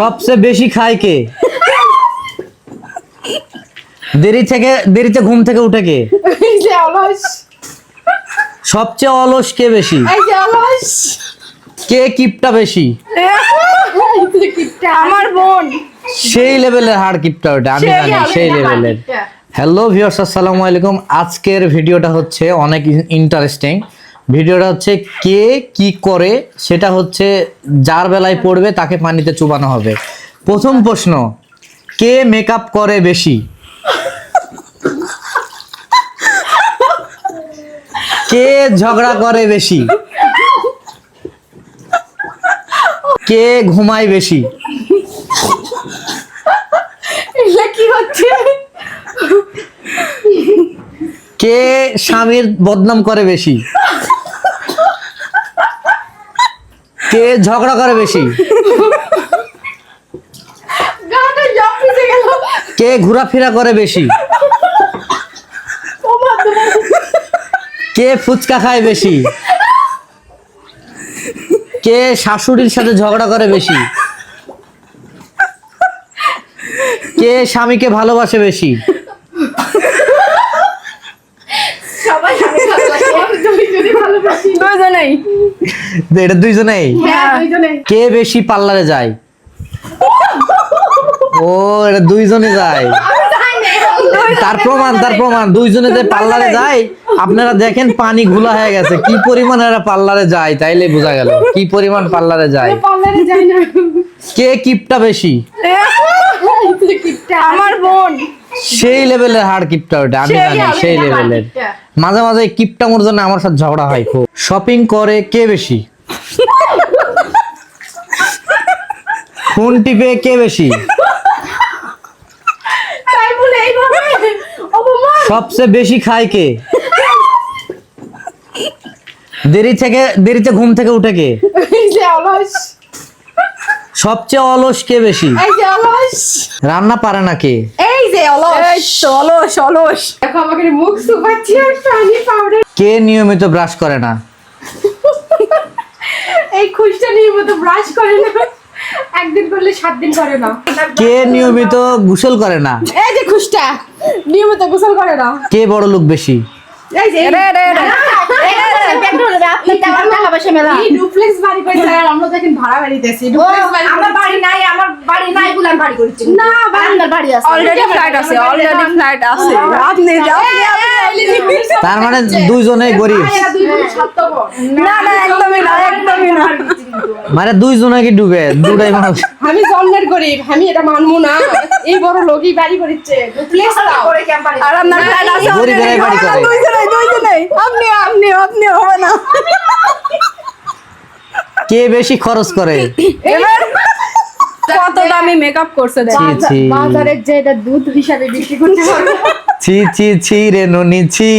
সবচেয়ে বেশি খায় কে? দেরি থেকে দেরিতে ঘুম থেকে উঠে কে? সবচেয়ে অলস কে বেশি? কে কিপটা বেশি? আমার বোন। সেই লেভেলের হাড় কিপটা ওটা আমি জানি সেই লেভেলের। হ্যালো ভিউয়ার্স আসসালামু আলাইকুম। আজকের ভিডিওটা হচ্ছে অনেক ইন্টারেস্টিং ভিডিওটা হচ্ছে কে কি করে সেটা হচ্ছে যার বেলায় পড়বে তাকে পানিতে চুবানো হবে। প্রথম প্রশ্ন কে মেকআপ করে বেশি? কে ঝগড়া করে বেশি? কে ঘুমায় বেশি? কি হচ্ছে? কে স্বামীর বদনাম করে বেশি? কে ঝগড়া করে বেশি? কে ঘোরাফেরা করে বেশি? কে ফুচকা খায় বেশি? কে শাশুড়ির সাথে ঝগড়া করে বেশি? কে স্বামীকে ভালোবাসে বেশি? সবাই আমি ভালোবাসি। দুই যদি ভালোবাসি দুজনেই এটা দুইজনেই। হ্যাঁ কে বেশি পার্লারে যায়? ও এটা দুইজনে যায়। আমি যাই না তার প্রমাণ তার প্রমাণ। দুইজনে যে পার্লারে যায়। আপনারা দেখেন পানি ঘোলা হয়ে গেছে। কি পরিমাণ এরা পার্লারে যায় তাইলে বোঝা গেল। কি পরিমাণ পার্লারে যায়। কে কিপটা বেশি? আমার বোন। সেই লেভেলের হাড় কিপটা ওটা আমি সেই জানি সেই লেভেলের মাঝে মাঝে কিপটামোর জন্য আমার সাথে ঝগড়া হয় খুব। শপিং করে কে বেশি? ফোন টিপে কে বেশি? সবচেয়ে বেশি খায় কে? দেরি থেকে দেরিতে ঘুম থেকে উঠে কে? সবচেয়ে অলস কে বেশি? রান্না পারে না কে? যে অলস। এই অলস অলস। দেখো আমাকে মুখ শুকাচ্ছি আর পানি পাউডার কে নিয়মিত ব্রাশ করে না? এই খুশটা নিয়মিত ব্রাশ করে না। একদিন করলে সাত দিন করে না। কে নিয়মিত গোসল করে না? এই যে খুশটা নিয়মিত গোসল করে না। কে বড় লোক বেশি? এই যে রে, রে, রে। এই ডুপ্লেক্স বাড়ি করে আর আমরা দেখেন ভাড়া বাড়িতেছি। ডুপ্লেক্স বাড়ি আমার বাড়ি নাই আমার বাড়ি নাই গুলাম বাড়ি করেছি। না বাড়ি বাড়ি আছে। অলরেডি ফ্লাইট আছে অলরেডি ফ্লাইট আছে। আপনি যাও তার মানে দুইজনে গরিব। স্বার্থপর। না না একদমই না একদমই না। মানে দুইজনে কি ডুবে? দুটাই মানুষ। আমি জন্মের গরিব আমি এটা মানবো না। এই বড় লোকই বাড়ি করেছে ডুপ্লেক্স তাও করে কেমন বাড়ি আর আপনার ফ্লাইট আছে? গরিবেরাই already। বাড়ি করে। দুইজনেই দুইজনেই। আপনি আপনি আপনি হবে না। কে বেশি খরচ করে? কত দামি মেকআপ করছে দেখ। বাজারের যে এটা দুধ হিসাবে বিক্রি করতে পারবে। ছি ছি ছি রে ননি ছি।